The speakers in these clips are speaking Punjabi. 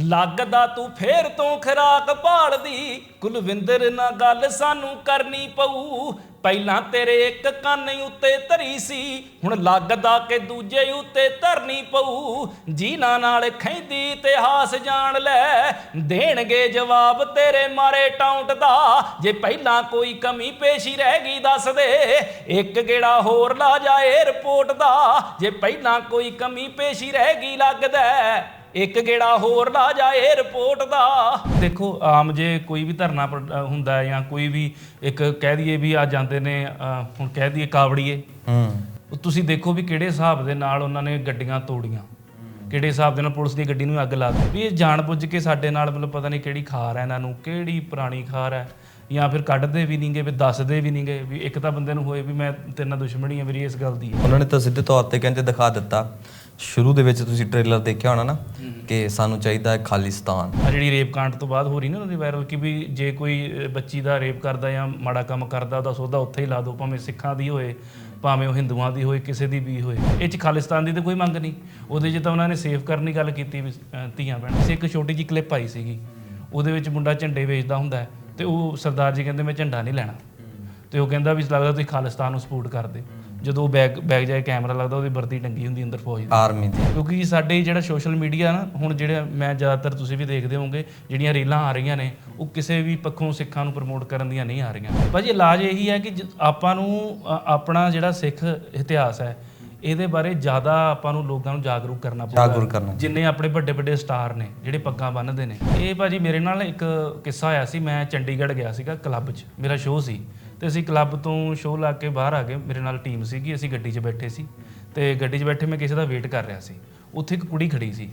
ਲੱਗਦਾ ਤੂੰ ਫੇਰ ਤੋਂ ਖਰਾਕ ਭਾਲਦੀ। ਕੁਲਵਿੰਦਰ ਨਾਲ ਗੱਲ ਸਾਨੂੰ ਕਰਨੀ ਪਊ। ਪਹਿਲਾਂ ਤੇਰੇ ਇੱਕ ਕੰਨ ਉੱਤੇ ਧਰੀ ਸੀ। ਹੁਣ ਲੱਗਦਾ ਕਿ ਦੂਜੇ ਉੱਤੇ ਧਰਨੀ ਪਊ। ਜੀਨਾ ਨਾਲ ਖੈਂਦੀ ਇਤਿਹਾਸ ਜਾਣ ਲੈ। ਦੇਣਗੇ ਜਵਾਬ ਤੇਰੇ ਮਾਰੇ ਟਾਉਂਟ ਦਾ। ਜੇ ਪਹਿਲਾਂ ਕੋਈ ਕਮੀ ਪੇਸ਼ੀ ਰਹਿ ਗਈ ਦੱਸ ਦੇ। ਇੱਕ ਗੇੜਾ ਹੋਰ ਲਾ ਜਾ ਰਿਪੋਰਟ ਦਾ। ਜੇ ਪਹਿਲਾਂ ਕੋਈ ਕਮੀ ਪੇਸ਼ੀ ਰਹਿ ਗਈ ਲੱਗਦਾ। ਇੱਕ ਗੇੜਾ ਹੋਰ ਲਾ ਜਾਏ ਰਿਪੋਰਟ ਦਾ। ਦੇਖੋ ਆਮ ਜੇ ਕੋਈ ਵੀ ਧਰਨਾ ਪਰ- ਅ, ਹੁੰਦਾ ਹੈ ਜਾਂ ਕੋਈ ਵੀ ਇੱਕ ਕਹਿ ਦਈਏ ਵੀ ਆ ਜਾਂਦੇ ਨੇ ਅ, ਹੁਣ ਕਹਿ ਦਈਏ ਕਾਵੜੀਏ। ਹੂੰ। ਉਹ ਤੁਸੀਂ ਦੇਖੋ ਵੀ ਕਿਹੜੇ ਹਿਸਾਬ ਦੇ ਨਾਲ ਉਹਨਾਂ ਨੇ ਗੱਡੀਆਂ ਤੋੜੀਆਂ। ਕਿਹੜੇ ਹਿਸਾਬ ਦੇ ਨਾਲ ਪੁਲਿਸ ਦੀ ਗੱਡੀ ਨੂੰ ਅੱਗ ਲਾ ਦਿੱਤੀ। ਵੀ ਇਹ ਜਾਣਬੁੱਝ ਕੇ ਸਾਡੇ ਨਾਲ ਮਤਲਬ ਪਤਾ ਨਹੀਂ ਕਿਹੜੀ ਖਾਰ ਹੈ ਇਹਨਾਂ ਨੂੰ ਕਿਹੜੀ ਪੁਰਾਣੀ ਖਾਰ ਹੈ। ਜਾਂ ਫਿਰ ਕੱਢਦੇ ਵੀ ਨਹੀਂਗੇ ਵੀ ਦੱਸਦੇ ਵੀ ਨਹੀਂਗੇ ਵੀ ਇੱਕ ਤਾਂ ਬੰਦੇ ਨੂੰ ਹੋਏ ਵੀ ਮੈਂ ਤੇਰੇ ਨਾਲ ਦੁਸ਼ਮਣੀ ਹੈ ਮੇਰੀ ਇਸ ਗੱਲ ਦੀ ਉਹਨਾਂ ਨੇ ਤਾਂ ਸਿੱਧੇ ਤੌਰ ਤੇ ਕਹਿੰਦੇ ਦਿਖਾ ਦਿੱਤਾ। ਸ਼ੁਰੂ ਦੇ ਵਿੱਚ ਤੁਸੀਂ ਟ੍ਰੇਲਰ ਦੇਖਿਆ ਹੋਣਾ ਨਾ ਕਿ ਸਾਨੂੰ ਚਾਹੀਦਾ ਹੈ ਖਾਲਿਸਤਾਨ। ਆ ਜਿਹੜੀ ਰੇਪ ਕਾਂਡ ਤੋਂ ਬਾਅਦ ਹੋ ਰਹੀ ਨਾ ਉਹਨਾਂ ਦੀ ਵਾਇਰਲ ਕਿ ਵੀ ਜੇ ਕੋਈ ਅ, ਬੱਚੀ ਦਾ ਰੇਪ ਕਰਦਾ ਜਾਂ ਮਾੜਾ ਕੰਮ ਕਰਦਾ ਉਹਦਾ ਸੋਧਾ ਉੱਥੇ ਹੀ ਲਾ ਦਿਓ ਭਾਵੇਂ ਸਿੱਖਾਂ ਦੀ ਹੋਏ ਭਾਵੇਂ ਉਹ ਹਿੰਦੂਆਂ ਦੀ ਹੋਏ ਕਿਸੇ ਦੀ ਵੀ ਹੋਏ। ਇਹ ਚ ਖਾਲਿਸਤਾਨ ਦੀ ਤਾਂ ਕੋਈ ਮੰਗ ਨਹੀਂ। ਉਹਦੇ 'ਚ ਤਾਂ ਉਹਨਾਂ ਨੇ ਸੇਫ ਕਰਨ ਦੀ ਗੱਲ ਕੀਤੀ ਵੀ ਅ, ਧੀਆਂ ਭੈਣਾਂ ਸੀ ਇੱਕ ਛੋਟੀ ਜਿਹੀ ਕਲਿੱਪ ਆਈ ਸੀਗੀ। ਉਹਦੇ ਵਿੱਚ ਮੁੰਡਾ ਝੰਡੇ ਵੇਚਦਾ ਹੁੰਦਾ ਹੈ ਤੇ ਉਹ ਸਰਦਾਰ ਜੀ ਕਹਿੰਦੇ ਮੈਂ ਝੰਡਾ ਨਹੀਂ ਲੈਣਾ। ਤੇ ਉਹ ਕਹਿੰਦਾ ਵੀ ਲੱਗਦਾ ਤੁਸੀਂ ਖਾਲਿਸਤਾਨ ਨੂੰ ਸਪੋਰਟ ਕਰਦੇ। ਜਦੋਂ ਬੈਗ ਬੈਗ ਜਾਏ ਕੈਮਰਾ ਲੱਗਦਾ ਉਹਦੀ ਵਰਦੀ ਟੰਗੀ ਹੁੰਦੀ ਅੰਦਰ ਫੌਜ ਦੀ। ਆਰਮੀ ਦੀ। ਕਿਉਂਕਿ ਸਾਡੇ ਜਿਹੜਾ ਸੋਸ਼ਲ ਮੀਡੀਆ ਨਾ ਹੁਣ ਜਿਹੜਾ ਮੈਂ ਜ਼ਿਆਦਾਤਰ ਤੁਸੀਂ ਵੀ ਦੇਖਦੇ ਹੋਵੋਗੇ ਜਿਹੜੀਆਂ ਰੀਲਾਂ ਆ ਰਹੀਆਂ ਨੇ ਉਹ ਕਿਸੇ ਵੀ ਪੱਖੋਂ ਸਿੱਖਾਂ ਨੂੰ ਪ੍ਰਮੋਟ ਕਰਨ ਦੀਆਂ ਨਹੀਂ ਆ ਰਹੀਆਂ। ਭਾਜੀ ਇਲਾਜ ਇਹੀ ਹੈ ਕਿ ਆਪਾਂ ਨੂੰ ਆਪਣਾ ਜਿਹੜਾ ਸਿੱਖ ਇਤਿਹਾਸ ਹੈ ਇਹਦੇ ਬਾਰੇ ਜ਼ਿਆਦਾ ਆਪਾਂ ਨੂੰ ਲੋਕਾਂ ਨੂੰ ਜਾਗਰੂਕ ਕਰਨਾ ਪਊਗਾ। ਜਾਗਰੂਕ ਕਰਨਾ ਜਿੰਨੇ ਆਪਣੇ ਵੱਡੇ ਵੱਡੇ ਸਟਾਰ ਨੇ ਜਿਹੜੇ ਪੱਗਾਂ ਬੰਨ੍ਹਦੇ ਨੇ। ਇਹ ਭਾਜੀ ਮੇਰੇ ਨਾਲ ਇੱਕ ਕਿੱਸਾ ਹੋਇਆ ਸੀ ਮੈਂ ਚੰਡੀਗੜ੍ਹ ਗਿਆ ਸੀਗਾ ਕਲੱਬ 'ਚ ਮੇਰਾ ਸ਼ੋਅ ਸੀ। ਤੇ ਅਸੀਂ ਕਲੱਬ ਤੋਂ ਸ਼ੋਅ ਲਾ ਕੇ ਬਾਹਰ ਆ ਗਏ। ਮੇਰੇ ਨਾਲ ਟੀਮ ਸੀਗੀ, ਅਸੀਂ ਗੱਡੀ 'ਚ ਬੈਠੇ ਸੀ। ਤੇ ਗੱਡੀ 'ਚ ਬੈਠੇ ਮੈਂ ਕਿਸੇ ਦਾ ਵੇਟ ਕਰ ਰਿਹਾ ਸੀ। ਉੱਥੇ ਇੱਕ ਕੁੜੀ ਖੜੀ ਸੀ।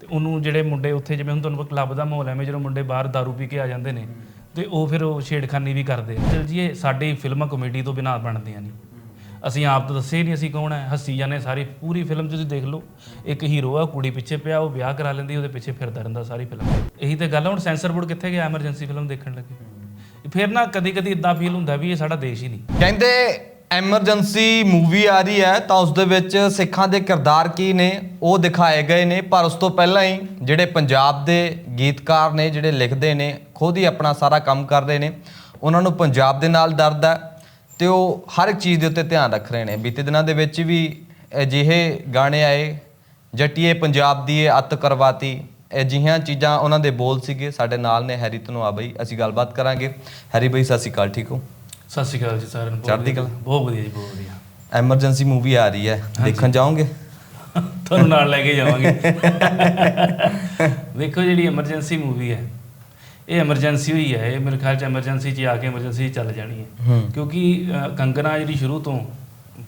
ਤੇ ਉਹਨੂੰ ਜਿਹੜੇ ਮੁੰਡੇ ਉੱਥੇ ਜਿਵੇਂ ਹੁਣ ਤੁਹਾਨੂੰ ਕਲੱਬ ਦਾ ਮਾਹੌਲ ਐਵੇਂ ਜਦੋਂ ਮੁੰਡੇ ਬਾਹਰ ਦਾਰੂ ਪੀ ਕੇ ਆ ਜਾਂਦੇ ਨੇ, ਤੇ ਉਹ ਫਿਰ ਉਹ ਛੇੜਖਾਨੀ ਵੀ ਕਰਦੇ। ਚਲ ਜੀ, ਇਹ ਸਾਡੀ ਫਿਲਮਾਂ ਕਮੇਡੀ ਤੋਂ ਬਿਨਾਂ ਬਣਦੀਆਂ ਨਹੀਂ। ਅਸੀਂ ਆਪ ਤਾਂ ਦੱਸੇ ਨਹੀਂ ਅਸੀਂ ਕੌਣ ਹੈ। ਹੱਸੀ ਜਾਂਦੇ ਸਾਰੀ ਪੂਰੀ ਫਿਲਮ ਤੁਸੀਂ ਦੇਖ ਲਓ। ਇੱਕ ਹੀਰੋ ਆ ਕੁੜੀ ਪਿੱਛੇ ਪਿਆ, ਉਹ ਵਿਆਹ ਕਰਾ ਲੈਂਦੀ, ਉਹਦੇ ਪਿੱਛੇ ਫਿਰਦਾ ਰਹਿੰਦਾ ਸਾਰੀ ਫਿਲਮ ਇਹੀ ਤਾਂ ਗੱਲ ਆ, ਹੁਣ ਸੈਂਸਰ ਬੋਰਡ ਕਿੱਥੇ ਗਿਆ ਐਮਰਜੈਂਸੀ ਫਿਲਮ ਦੇਖਣ ਲੱਗੇ। ਫਿਰ ਨਾ ਕਦੇ ਕਦੇ ਇਦਾਂ ਫੀਲ ਹੁੰਦਾ ਵੀ ਇਹ ਸਾਡਾ ਦੇਸ਼ ਹੀ ਨਹੀਂ। ਕਹਿੰਦੇ ਐਮਰਜੈਂਸੀ ਮੂਵੀ ਆ ਰਹੀ ਹੈ, ਤਾਂ ਉਸ ਦੇ ਵਿੱਚ ਸਿੱਖਾਂ ਦੇ ਕਿਰਦਾਰ ਕੀ ਨੇ, ਉਹ ਦਿਖਾਏ ਗਏ ਨੇ, ਪਰ ਉਸ ਤੋਂ ਪਹਿਲਾਂ ਹੀ ਜਿਹੜੇ ਪੰਜਾਬ ਦੇ ਗੀਤਕਾਰ ਨੇ, ਜਿਹੜੇ ਲਿਖਦੇ ਨੇ, ਖੁਦ ਹੀ ਆਪਣਾ ਸਾਰਾ ਕੰਮ ਕਰਦੇ ਨੇ, ਉਹਨਾਂ ਨੂੰ ਪੰਜਾਬ ਦੇ ਨਾਲ ਦਰਦ ਹੈ ਤੇ ਉਹ ਹਰ ਇੱਕ ਚੀਜ਼ ਦੇ ਉੱਤੇ ਧਿਆਨ ਰੱਖ ਰਹੇ ਨੇ। ਬੀਤੇ ਦਿਨਾਂ ਦੇ ਵਿੱਚ ਵੀ ਅਜਿਹੇ ਗਾਣੇ ਆਏ, ਜੱਟੀਏ ਪੰਜਾਬ ਦੀ ਅੱਤ ਕਰਵਾਤੀ ਅਜਿਹੀਆਂ ਚੀਜ਼ਾਂ ਉਹਨਾਂ ਦੇ ਬੋਲ ਸੀਗੇ ਸਾਡੇ ਨਾਲ ਨੇ ਹੈਰੀ ਧਨੋਆ ਬਈ ਅਸੀਂ ਗੱਲਬਾਤ ਕਰਾਂਗੇ। ਹੈਰੀ ਬਈ ਸਤਿ ਸ਼੍ਰੀ ਅਕਾਲ ਠੀਕ ਹੋ? ਸਤਿ ਸ਼੍ਰੀ ਅਕਾਲ ਜੀ ਸਾਰਿਆਂ ਨੂੰ ਬਹੁਤ ਚੜ੍ਹਦੀ ਵਧੀਆ- ਕਲਾ। ਬਹੁਤ ਵਧੀਆ ਜੀ ਬਹੁਤ ਵਧੀਆ। ਐਮਰਜੈਂਸੀ ਮੂਵੀ ਆ ਰਹੀ ਹੈ। ਦੇਖਣ ਜਾਓਗੇ? ਤੁਹਾਨੂੰ ਨਾਲ ਲੈ ਕੇ ਜਾਵਾਂਗੇ। ਦੇਖੋ ਜਿਹੜੀ ਐਮਰਜੈਂਸੀ ਮੂਵੀ ਹੈ ਇਹ ਐਮਰਜੈਂਸੀ ਹੋਈ ਹੈ। ਇਹ ਮੇਰੇ ਖਿਆਲ ਚ ਐਮਰਜੈਂਸੀ 'ਚ ਆ ਕੇ ਐਮਰਜੈਂਸੀ 'ਚ ਚੱਲ ਜਾਣੀ ਹੈ। ਕਿਉਂਕਿ ਕੰਗਨਾ ਜਿਹੜੀ ਸ਼ੁਰੂ ਤੋਂ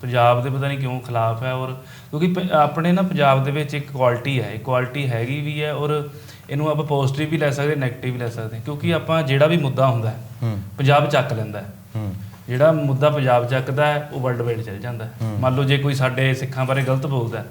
ਪੰਜਾਬ ਦੇ ਪਤਾ ਨਹੀਂ ਕਿਉਂ ਖਿਲਾਫ ਹੈ ਔਰ ਕਿਉਂਕਿ ਪ- ਆਪਣੇ ਨਾ ਪੰਜਾਬ ਦੇ ਵਿੱਚ ਇੱਕ ਕੁਆਲਿਟੀ ਹੈ ਕੁਆਲਿਟੀ ਹੈਗੀ ਵੀ ਹੈ ਔਰ ਇਹਨੂੰ ਆਪਾਂ ਪੋਜ਼ਿਟਿਵ ਵੀ ਲੈ ਸਕਦੇ ਨੈਗੇਟਿਵ ਵੀ ਲੈ ਸਕਦੇ ਕਿਉਂਕਿ ਆਪਾਂ ਜਿਹੜਾ ਵੀ ਮੁੱਦਾ ਹੁੰਦਾ ਹੈ ਹੂੰ। ਪੰਜਾਬ ਚੱਕ ਲੈਂਦਾ ਹੈ। ਹੂੰ। ਜਿਹੜਾ ਮੁੱਦਾ ਪੰਜਾਬ ਚੱਕਦਾ ਹੈ ਉਹ ਵਰਲਡ ਵਾਈਡ ਚੱਲ ਜਾਂਦਾ ਹੈ। ਮੰਨ ਲਓ ਜੇ ਕੋਈ ਸਾਡੇ ਸਿੱਖਾਂ ਬਾਰੇ ਗਲਤ ਬੋਲਦਾ ਹੈ।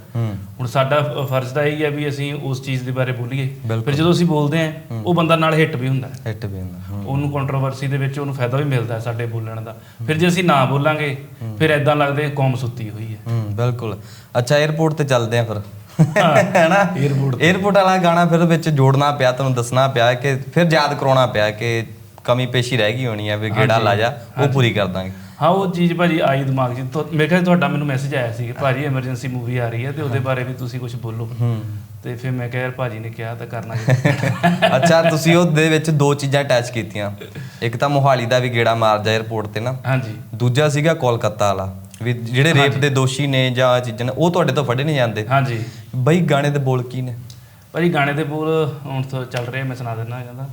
ਹੁਣ ਸਾਡਾ ਫਰਜ਼ ਤਾਂ ਇਹੀ ਹੈ ਵੀ ਅਸੀਂ ਉਸ ਚੀਜ਼ ਦੇ ਬਾਰੇ ਬੋਲੀਏ। ਫਿਰ ਜਦੋਂ ਅਸੀਂ ਬੋਲਦੇ ਹਾਂ ਉਹ ਬੰਦਾ ਨਾਲ ਹਿੱਟ ਵੀ ਹੁੰਦਾ ਹੈ। ਹਿੱਟ ਵੀ ਹੁੰਦਾ ਉਹਨੂੰ ਕੰਟਰੋਵਰਸੀ ਦੇ ਵਿੱਚ ਉਹਨੂੰ ਫਾਇਦਾ ਵੀ ਮਿਲਦਾ ਹੈ ਸਾਡੇ ਬੋਲਣ ਦਾ। ਫਿਰ ਜੇ ਅਸੀਂ ਨਾ ਬੋਲਾਂਗੇ ਫਿਰ ਐਦਾਂ ਲੱਗਦੇ ਕੌਮ ਸੁੱਤੀ ਹੋਈ ਹੈ। ਬਿਲਕੁਲ। ਅੱਛਾ 에어ਪੋਰਟ ਤੇ ਚੱਲਦੇ ਆ ਫਿਰ। ਹੈਨਾ? 에어ਪੋਰਟ 에어ਪੋਰਟ ਵਾਲਾ ਗਾਣਾ ਫਿਰ ਵਿੱਚ ਜੋੜਨਾ ਪਿਆ ਤੁਹਾਨੂੰ ਦੱਸਣਾ ਪਿਆ ਕਿ ਫਿਰ ਯਾਦ ਕਰਾਉਣਾ ਪਿਆ ਕਿ ਕਮੀ ਪੇਸ਼ੀ ਰਹਿ ਗਈ ਹੋਣੀ ਹੈ ਵੀ ਗੇੜਾ ਲਾ ਜਾ ਉਹ ਪੂਰੀ ਕਰ ਦਾਂਗੇ। ਹਾਂ ਉਹ ਚੀਜ਼ ਭਾਜੀ ਆਈ ਦਿਮਾਗ 'ਚ ਤੁਹਾ- ਮੇਰੇ ਖਿਆਲ ਤੁਹਾਡਾ ਮੈਨੂੰ ਮੈਸੇਜ ਆਇਆ ਸੀ ਕਿ ਭਾਜੀ ਐਮਰਜੈਂਸੀ ਮੂਵੀ ਆ ਰਹੀ ਹੈ ਤੇ ਉਹਦੇ ਬਾਰੇ ਵੀ ਤੁਸੀਂ ਕੁਝ ਬੋਲੋ। ਹੂੰ। ਤੇ ਫਿਰ ਮੈਂ ਕਿਹਾ ਯਾਰ ਭਾਜੀ ਨੇ ਕਿਹਾ ਤਾਂ ਕਰਨਾ ਚਾਹੀਦਾ ਅੱਛਾ ਤੁਸੀਂ ਉਹਦੇ ਵਿੱਚ ਦੋ ਚੀਜ਼ਾਂ ਅਟੈਚ ਕੀਤੀਆਂ। ਇੱਕ ਤਾਂ ਮੋਹਾਲੀ ਦਾ ਵੀ ਗੇੜਾ ਮਾਰ ਜਾ 에어ਪੋਰਟ ਤੇ ਨਾ। ਹਾਂਜੀ। ਦੂਜਾ ਸੀਗਾ ਕੋਲਕਾਤਾ ਵਾਲਾ ਵੀ ਜਿਹੜੇ ਰੇਪ ਦੇ ਦੋਸ਼ੀ ਨੇ ਜਾਂ ਚੀਜ਼ਾਂ ਨੇ ਉਹ ਤੁਹਾਡੇ ਤੋਂ ਫੜੇ ਨਹੀਂ ਜਾਂਦੇ। ਹਾਂਜੀ। ਬਈ ਗਾਣੇ ਦੇ ਬੋਲ ਕੀ ਨੇ? ਭਾਜੀ ਗਾਣੇ ਦੇ ਬੋਲ ਹੁਣ ਤੋਂ ਚੱਲ ਰਹੇ ਮੈਂ ਸੁਣਾ ਦਿੰਦਾ ਕਹਿੰਦਾ।